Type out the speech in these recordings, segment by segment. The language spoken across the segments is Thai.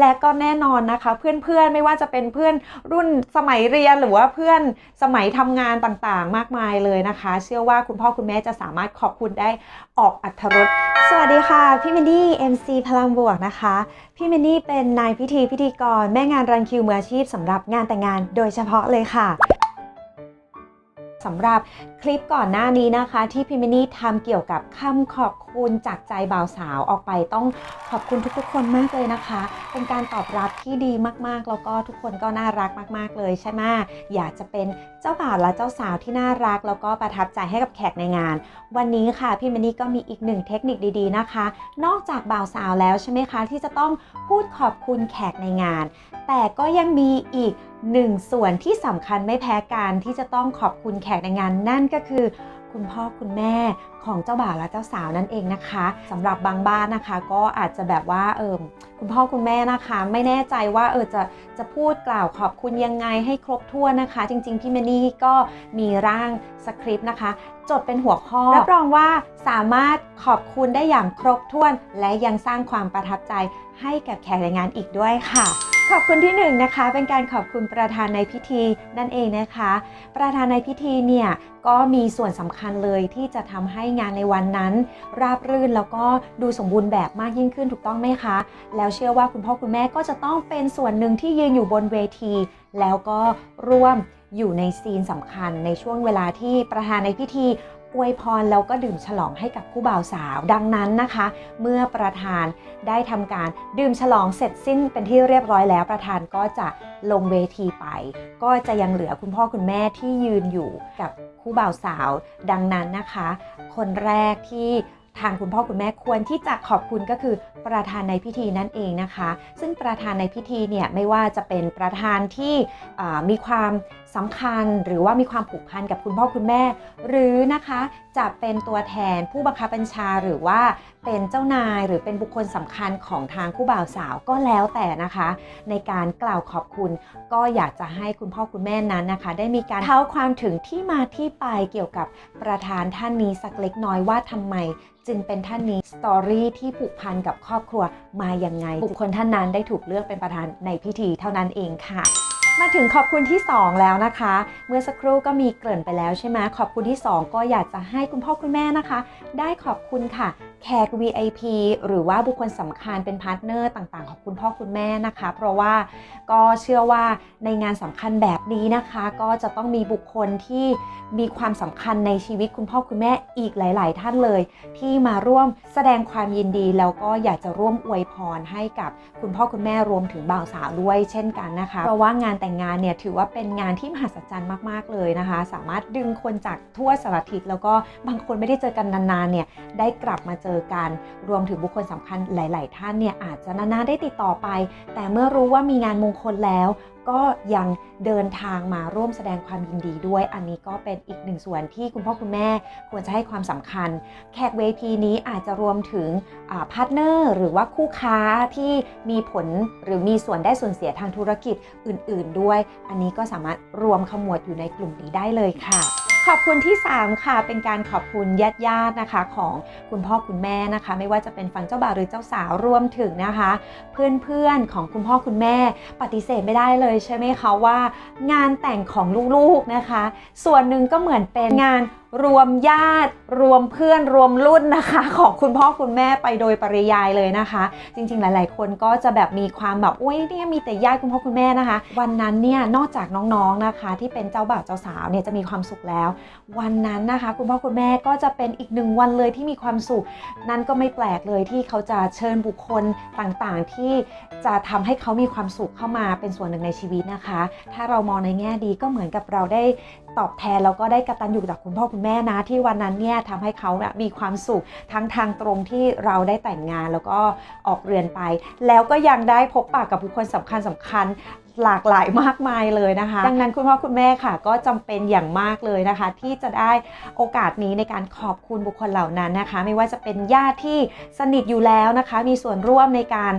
และก็แน่นอนนะคะ เพื่อนๆไม่ว่าจะเป็นเพื่อนรุ่นสมัยเรียนหรือว่าเพื่อนสมัยทำงานต่างๆ มากมายเลยนะคะ เชื่อว่าคุณพ่อคุณแม่จะสามารถขอบคุณได้ออกอัธรสสวัสดีค่ะ พี่มินนี่ MC พลังบวกนะคะ พี่มินนี่เป็นนายพิธีพิธีกรแม่งานรันคิวมืออาชีพสำหรับงานแต่งงานโดยเฉพาะเลยค่ะ สำหรับคลิปก่อนหน้านี้นะคะ ที่พี่มินนี่ทำเกี่ยวกับคำขอบคุณจากใจบ่าวสาวออกไปต้องขอบคุณทุกๆ คนมากเลยนะคะ เป็นการตอบรับที่ดีมากๆ แล้วก็ทุกคนก็น่ารักมาก ๆ เลยใช่ไหมอยากจะเป็นเจ้าบ่าวและเจ้าสาวที่น่ารัก แล้วก็ประทับใจให้กับแขกในงาน วันนี้ค่ะพี่มินี่ก็มีอีกหนึ่งเทคนิคดีๆนะคะ นอกจากบ่าวสาวแล้วใช่ไหมคะที่จะต้องพูดขอบคุณแขกในงาน แต่ก็ยังมีอีกหนึ่งส่วนที่สำคัญไม่แพ้กันที่จะต้องขอบคุณแขกในงานนั่นก็คือ คุณพ่อคุณแม่ของเจ้าบ่าวและเจ้าสาวนั่นเองนะคะสำหรับบางบ้านนะคะ ก็อาจจะแบบว่าเออคุณพ่อคุณแม่นะคะ ไม่แน่ใจว่าเออจะจะพูดกล่าวขอบคุณยังไงให้ครบถ้วนนะคะ จริง ๆ พี่เมนี่ก็มีร่างสคริปต์นะคะ จดเป็นหัวข้อรับรองว่าสามารถขอบคุณได้อย่างครบถ้วน และยังสร้างความประทับใจให้กับแขกในงานอีกด้วยค่ะ ขอบคุณที่หนึ่งนะคะเป็นการขอบคุณประธานในพิธีนั่นเองนะคะ ประธานในพิธีเนี่ยก็มีส่วนสำคัญเลยที่จะทำให้งานในวันนั้น ราบรื่นแล้วก็ดูสมบูรณ์แบบมากยิ่งขึ้นถูกต้องไหมคะ แล้วเชื่อว่าคุณพ่อคุณแม่ก็จะต้องเป็นส่วนหนึ่งที่ยืนอยู่บนเวที แล้วก็ร่วมอยู่ในซีนสำคัญในช่วงเวลาที่ประธานในพิธี อวยพรแล้วก็ดื่มฉลองให้กับคู่บ่าวสาว ดังนั้นนะคะ เมื่อประธานได้ทำการดื่มฉลองเสร็จสิ้นเป็นที่เรียบร้อยแล้ว ประธานก็จะลงเวทีไป ก็จะยังเหลือคุณพ่อคุณแม่ที่ยืนอยู่กับคู่บ่าวสาว ดังนั้นนะคะ คนแรกที่ ทางคุณพ่อคุณแม่ควรที่จะขอบคุณก็คือประธานในพิธีนั่นเองนะคะ ซึ่งประธานในพิธีเนี่ยไม่ว่าจะเป็นประธานที่มีความสำคัญหรือว่ามีความผูกพันกับคุณพ่อคุณแม่ หรือนะคะจะเป็นตัวแทนผู้บังคับบัญชาหรือว่าเป็นเจ้านายหรือเป็นบุคคลสำคัญของทางคู่บ่าวสาวก็แล้วแต่นะคะ ในการกล่าวขอบคุณ ก็อยากจะให้คุณพ่อคุณแม่นั้นนะคะ ได้มีการเท้าความถึงที่มาที่ไปเกี่ยวกับประธานท่านนี้สักเล็กน้อยว่าทำไมจึงเป็นท่านนี้สตอรี่ที่ผูกพันกับครอบครัวมายังไง บุคคลท่านนั้นได้ถูกเลือกเป็นประธานในพิธีเท่านั้นเองค่ะมาถึงขอบคุณที่ 2 แล้วนะคะ เมื่อสักครู่ก็มีเกริ่นไปแล้วใช่ไหมขอบคุณที่ 2 ก็อยากจะให้คุณพ่อคุณแม่นะคะ ได้ขอบคุณค่ะ แขก VIP หรือว่าบุคคลสำคัญเป็นพาร์ทเนอร์ต่างๆ ของคุณพ่อคุณแม่นะคะ เพราะว่าก็เชื่อว่าในงานสำคัญแบบนี้นะคะ ก็จะต้องมีบุคคลที่มีความสำคัญในชีวิตคุณพ่อคุณแม่อีกหลาย ๆ ท่านเลย ที่มาร่วมแสดงความยินดี แล้วก็อยากจะร่วมอวยพรให้กับคุณพ่อคุณแม่รวมถึงบ่าวสาวด้วยเช่นกันนะคะ เพราะว่างานแต่งงานเนี่ยถือว่าเป็นงานที่มหัศจรรย์มากๆเลยนะคะ สามารถดึงคนจากทั่วสารทิศแล้วก็บางคนไม่ได้เจอกันนานๆเนี่ยได้กลับมาเจอกัน รวมถึงบุคคลสำคัญหลาย ๆ ท่านเนี่ยอาจจะนานๆได้ติดต่อไป แต่เมื่อรู้ว่ามีงานมงคลแล้ว ก็ยังเดินทางมาร่วมแสดงความยินดีด้วย อันนี้ก็เป็นอีกหนึ่งส่วนที่คุณพ่อคุณแม่ควรจะให้ความสำคัญ แขกเวทีนี้อาจจะรวมถึงพาร์ทเนอร์หรือว่าคู่ค้าที่มีผลหรือมีส่วนได้ส่วนเสียทางธุรกิจอื่น ๆ ด้วย อันนี้ก็สามารถรวมขมวดอยู่ในกลุ่มนี้ได้เลยค่ะ ขอบคุณที่ 3 ค่ะ เป็นการขอบคุณญาติญาติๆนะคะของคุณพ่อคุณแม่นะคะ ไม่ว่าจะเป็นฝั่งเจ้าบ่าวหรือเจ้าสาวรวมถึงนะคะ เพื่อนๆของคุณพ่อคุณแม่ ปฏิเสธไม่ได้เลยใช่ไหมคะว่า งานแต่งของลูกๆนะคะ ส่วนหนึ่งก็เหมือนเป็นงาน รวมญาติ รวมเพื่อนรวมรุ่นนะคะ ของคุณพ่อคุณแม่ไปโดยปริยายเลยนะคะ จริงๆ หลายๆ คนก็จะแบบมีความแบบอุ้ยเนี่ยมีแต่ญาติคุณพ่อคุณแม่นะคะ วันนั้นเนี่ยนอกจากน้องๆนะคะ ที่เป็นเจ้าบ่าวเจ้าสาวเนี่ยจะมีความสุขแล้ว วันนั้นนะคะ คุณพ่อคุณแม่ก็จะเป็นอีกหนึ่งวันเลยที่มีความสุข นั่นก็ไม่แปลกเลยที่เขาจะเชิญบุคคลต่างๆ ที่จะทำให้เขามีความสุขเข้ามาเป็นส่วนหนึ่งในชีวิตนะคะ ถ้าเรามองในแง่ดีก็เหมือนกับเราได้ ตอบแทนแล้วก็ได้กระตันอยู่จากคุณพ่อคุณแม่นะ ที่วันนั้นเนี่ยทำให้เขาเนี่ยมีความสุขทั้งทางตรงที่เราได้แต่งงานแล้วก็ออกเรือนไป แล้วก็ยังได้พบปะกับบุคคลสำคัญสำคัญ หลากหลายมากมายเลยนะคะ ดังนั้นคุณพ่อคุณแม่ค่ะ ก็จำเป็นอย่างมากเลยนะคะ ที่จะได้โอกาสนี้ในการขอบคุณบุคคลเหล่านั้นนะคะ ไม่ว่าจะเป็นญาติที่สนิทอยู่แล้วนะคะ มีส่วนร่วมในการ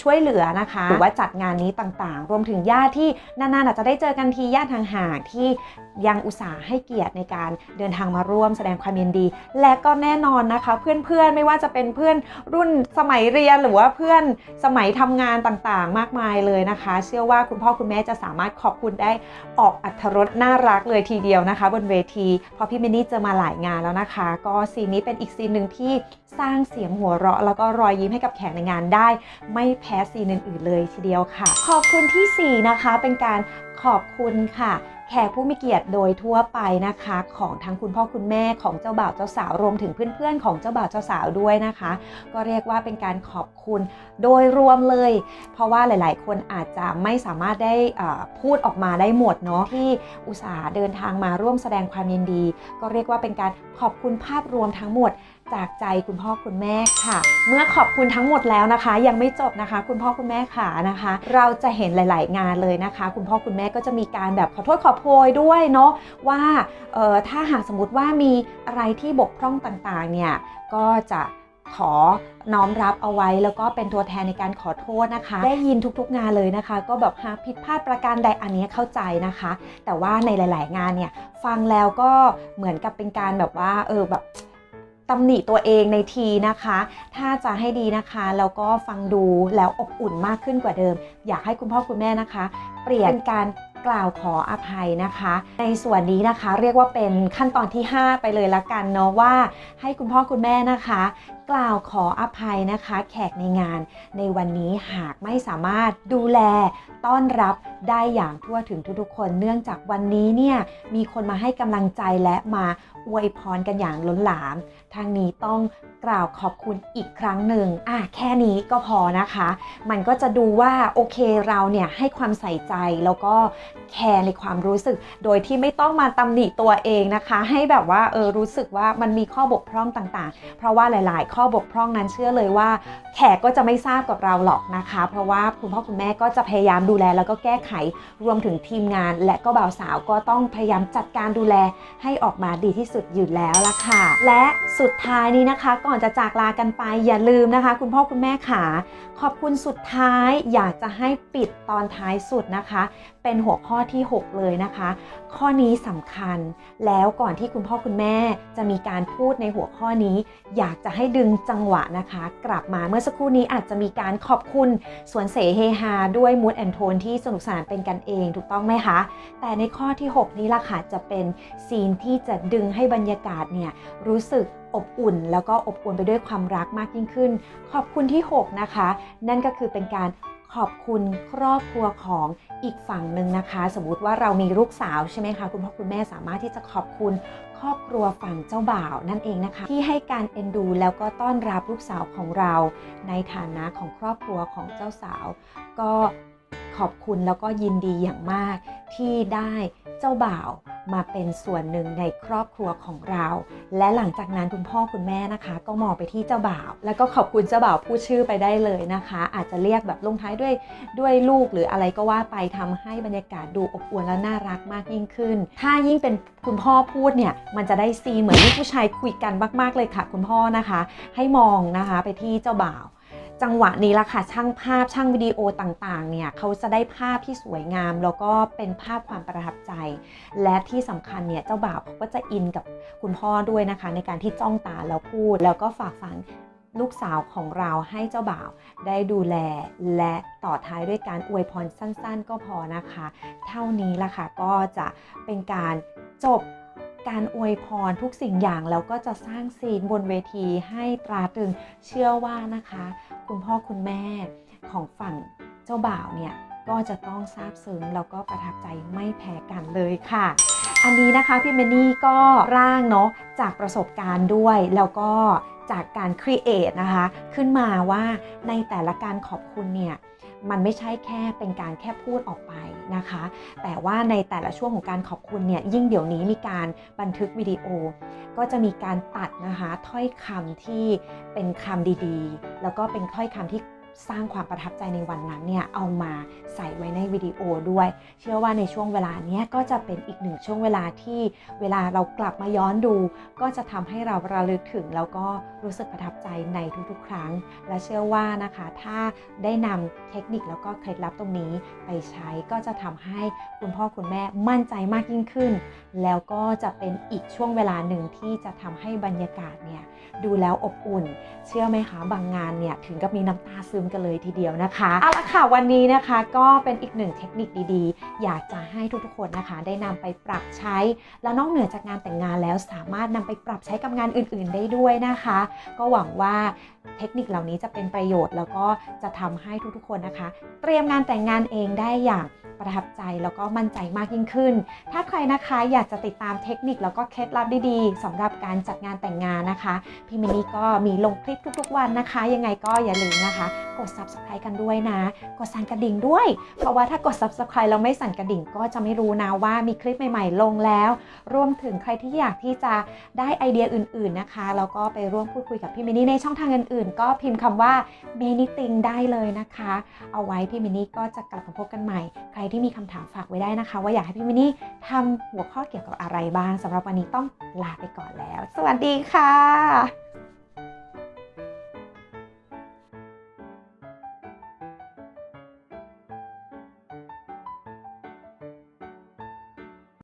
ช่วยเหลือนะคะ หรือว่าจัดงานนี้ต่างๆ รวมถึงญาติที่นานๆอาจจะได้เจอกันทีญาติห่างๆที่ยังอุตส่าห์ให้เกียรติในการเดินทางมาร่วมแสดงความยินดี และก็แน่นอนนะคะ เพื่อนๆไม่ว่าจะเป็นเพื่อนรุ่นสมัยเรียนหรือว่าเพื่อนสมัยทำงานต่างๆ มากมายเลยนะคะ เชื่อว่าคุณพ่อคุณแม่จะสามารถขอบคุณได้ออกอัธรสน่ารักเลยทีเดียวนะคะ บนเวทีเพราะพี่เมนี่เจอมาหลายงานแล้วนะคะ ก็ซีนนี้เป็นอีกซีนหนึ่งที่สร้างเสียงหัวเราะ แล้วก็รอยยิ้มให้กับแขกในงานได้ ไม่แพ้ซีนอื่นๆเลยทีเดียวค่ะ ขอบคุณที่ 4 นะคะ เป็นการขอบคุณค่ะแขกผู้มีเกียรติโดยทั่วไปนะคะ ของทั้งคุณพ่อคุณแม่ของเจ้าบ่าวเจ้าสาวรวมถึงเพื่อนๆ ของเจ้าบ่าวเจ้าสาวด้วยนะคะ ก็เรียกว่าเป็นการขอบ คุณโดยรวมเลย เพราะว่าหลาย ๆ คนอาจจะไม่สามารถได้พูดออกมาได้หมดเนาะที่อุตส่าห์เดินทางมาร่วมแสดงความยินดี ก็เรียกว่าเป็นการขอบคุณภาพรวมทั้งหมดจากใจคุณพ่อคุณแม่ค่ะ เมื่อขอบคุณทั้งหมดแล้วนะคะ ยังไม่จบนะคะ คุณพ่อคุณแม่ขานะคะ เราจะเห็นหลาย ๆ งานเลยนะคะ คุณพ่อคุณแม่ก็จะมีการแบบขอโทษขอโพยด้วยเนาะว่าออถ้าหากสมมติว่ามีอะไรที่บกพร่องต่าง ๆ เนี่ยก็จะ ขอน้อมรับเอาไว้แล้วก็เป็นตัวแทนในการขอโทษนะคะ ได้ยินทุกๆงานเลยนะคะ ก็แบบหากผิดพลาดประการใดอันนี้เข้าใจนะคะ แต่ว่าในหลาย ๆ งานเนี่ยฟังแล้วก็เหมือนกับเป็นการแบบว่าเออแบบตำหนิตัวเองในทีนะคะ ถ้าจะให้ดีนะคะแล้วก็ฟังดูแล้วอบอุ่นมากขึ้นกว่าเดิม อยากให้คุณพ่อคุณแม่นะคะ เปลี่ยนเป็นการกล่าวขออภัยนะคะ ในส่วนนี้นะคะเรียกว่าเป็นขั้นตอนที่ 5 ไปเลยละกันเนาะว่า ให้คุณพ่อคุณแม่นะคะกล่าวขออภัยนะคะ แขกในงานในวันนี้หากไม่สามารถดูแลต้อนรับได้อย่างทั่วถึงทุกๆคน เนื่องจากวันนี้เนี่ยมีคนมาให้กำลังใจและมาอวยพรกันอย่างล้นหลามทางนี้ต้องกล่าวขอบคุณอีกครั้งหนึ่งอะแค่นี้ก็พอนะคะ มันก็จะดูว่าโอเคเราเนี่ยให้ความใส่ใจแล้วก็แคร์ในความรู้สึก โดยที่ไม่ต้องมาตำหนิตัวเองนะคะ ให้แบบว่าเออรู้สึกว่ามันมีข้อบกพร่องต่างๆ เพราะว่าหลาย ๆข้อบกพร่องนั้นเชื่อเลยว่า แขกก็จะไม่ทราบกับเราหรอกนะคะ เพราะว่าคุณพ่อคุณแม่ก็จะพยายามดูแลแล้วก็แก้ไขรวมถึงทีมงาน และก็บ่าวสาวก็ต้องพยายามจัดการดูแลให้ออกมาดีที่สุดอยู่แล้วละค่ะ และสุดท้ายนี้นะคะ ก่อนจะจากลากันไปอย่าลืมนะคะ คุณพ่อคุณแม่ขาขอบคุณสุดท้ายอยากจะให้ปิดตอนท้ายสุดนะคะ เป็นหัวข้อที่ 6 เลยนะคะ ข้อนี้สำคัญแล้วก่อนที่คุณพ่อคุณแม่จะมีการพูดในหัวข้อนี้ อยากจะให้ดึงจังหวะนะคะ กลับมาเมื่อสักครู่นี้อาจจะมีการขอบคุณสวนเสเฮฮาด้วยมูดแอนโทนที่สนุกสนานเป็นกันเองถูกต้องไหมคะ แต่ในข้อที่ 6 นี้ล่ะค่ะจะเป็นซีนที่จะดึงให้บรรยากาศเนี่ยรู้สึกอบอุ่น แล้วก็อบอวลไปด้วยความรักมากยิ่งขึ้น ขอบคุณที่ 6 นะคะ นั่นก็คือเป็นการขอบคุณครอบครัวของอีกฝั่งหนึ่งนะคะ สมมติว่าเรามีลูกสาวใช่ไหมคะ คุณพ่อคุณแม่สามารถที่จะขอบคุณ ครอบครัวฝั่งเจ้าบ่าวนั่นเองนะคะ ที่ให้การเอ็นดูแล้วก็ต้อนรับลูกสาวของเรา ในฐานะของครอบครัวของเจ้าสาว ก็ ขอบคุณแล้วก็ยินดีอย่างมาก ที่ได้เจ้าบ่าวมาเป็นส่วนหนึ่งในครอบครัวของเรา และหลังจากนั้นคุณพ่อคุณแม่นะคะ ก็มองไปที่เจ้าบ่าว แล้วก็ขอบคุณเจ้าบ่าวพูดชื่อไปได้เลยนะคะ อาจจะเรียกแบบลงท้ายด้วยด้วยลูกหรืออะไรก็ว่าไปทำให้บรรยากาศดูอบอวลและน่ารักมากยิ่งขึ้น ถ้ายิ่งเป็นคุณพ่อพูดเนี่ยมันจะได้ซีเหมือนที่ผู้ชายคุยกันมาก ๆเลยค่ะ คุณพ่อนะคะ ให้มองนะคะไปที่เจ้าบ่าว จังหวะนี้ละค่ะช่างภาพช่างวิดีโอต่างๆเนี่ยเขาจะได้ภาพที่สวยงาม แล้วก็เป็นภาพความประทับใจ และที่สำคัญเนี่ยเจ้าบ่าวเขาก็จะอินกับคุณพ่อด้วยนะคะ ในการที่จ้องตาแล้วพูด แล้วก็ฝากฝังลูกสาวของเราให้เจ้าบ่าวได้ดูแล และต่อท้ายด้วยการอวยพรสั้นๆ ก็พอนะคะ เท่านี้ละค่ะก็จะเป็นการจบ การอวยพรทุกสิ่งอย่างแล้วก็จะสร้างซีนบนเวทีให้ตราตรึงเชื่อว่านะคะ คุณพ่อคุณแม่ของฝั่งเจ้าบ่าวเนี่ยก็จะต้องซาบซึ้งแล้วก็ประทับใจไม่แพ้กันเลยค่ะ อันนี้นะคะพี่เมนี่ก็ร่างเนาะจากประสบการณ์ด้วยแล้วก็จากการครีเอทนะคะ ขึ้นมาว่าในแต่ละการขอบคุณเนี่ย มันไม่ใช่แค่เป็นการแค่พูดออกไป นะคะ แต่ว่าในแต่ละช่วงของการขอบคุณเนี่ยยิ่งเดี๋ยวนี้มีการบันทึกวิดีโอ ก็จะมีการตัดนะคะถ้อยคำที่เป็นคำดีๆ แล้วก็เป็นถ้อยคำที่ สร้างความประทับใจในวันนั้นเนี่ยเอามาใส่ไว้ในวิดีโอด้วย เชื่อว่าในช่วงเวลาเนี้ยก็จะเป็นอีกหนึ่งช่วงเวลาที่เวลาเรากลับมาย้อนดู ก็จะทำให้เราระลึกถึง แล้วก็รู้สึกประทับใจในทุกๆ ครั้ง และเชื่อว่านะคะถ้าได้นำเทคนิคแล้วก็เคล็ดลับตรงนี้ไปใช้ก็จะทำให้คุณพ่อคุณแม่มั่นใจมากยิ่งขึ้น แล้วก็จะเป็นอีกช่วงเวลาหนึ่งที่จะทำให้บรรยากาศเนี่ยดูแล้วอบอุ่น เชื่อไหมคะบางงานเนี่ยถึงกับมีน้ำตาซึมกันเลยทีเดียวนะคะเอาละค่ะวันนี้นะคะก็เป็นอีกหนึ่งเทคนิคดีๆ อยากจะให้ทุกๆคนนะคะ ได้นำไปปรับใช้ แล้วนอกเหนือจากงานแต่งงานแล้วสามารถนำไปปรับใช้กับงานอื่นๆได้ด้วยนะคะ ก็หวังว่าเทคนิคเหล่านี้จะเป็นประโยชน์ แล้วก็จะทำให้ทุกๆคนนะคะ เตรียมงานแต่งงานเองได้อย่างประทับใจแล้วก็มั่นใจมากยิ่งขึ้น ถ้าใครนะคะอยากจะติดตามเทคนิคแล้วก็เคล็ดลับดีๆสำหรับการจัดงานแต่งงานนะคะ พี่มินนี่ก็มีลงคลิปทุกๆวันนะคะ ยังไงก็อย่าลืมนะคะกด subscribe กันด้วยนะ กดสั่นกระดิ่งด้วย เพราะว่าถ้ากด subscribe แล้วไม่สั่นกระดิ่งก็จะไม่รู้นะว่ามีคลิปใหม่ๆ ลงแล้ว รวมถึงใครที่อยากที่จะได้ไอเดียอื่นๆนะคะ แล้วก็ไปร่วมพูดคุยกับพี่มินนี่ในช่องทางอื่นๆ ก็พิมพ์คำว่า m a n y t h i n g ได้เลยนะคะ เอาไว้พี่มินนี่ก็จะกลับมาพบกันใหม่ ใครที่มีคำถามฝากไว้ได้นะคะ ว่าอยากให้พี่มินนี่ทำหัวข้อเกี่ยวกับอะไรบ้างสำหรับวันนี้ต้องลาไปก่อนแล้ว สวัสดีค่ะ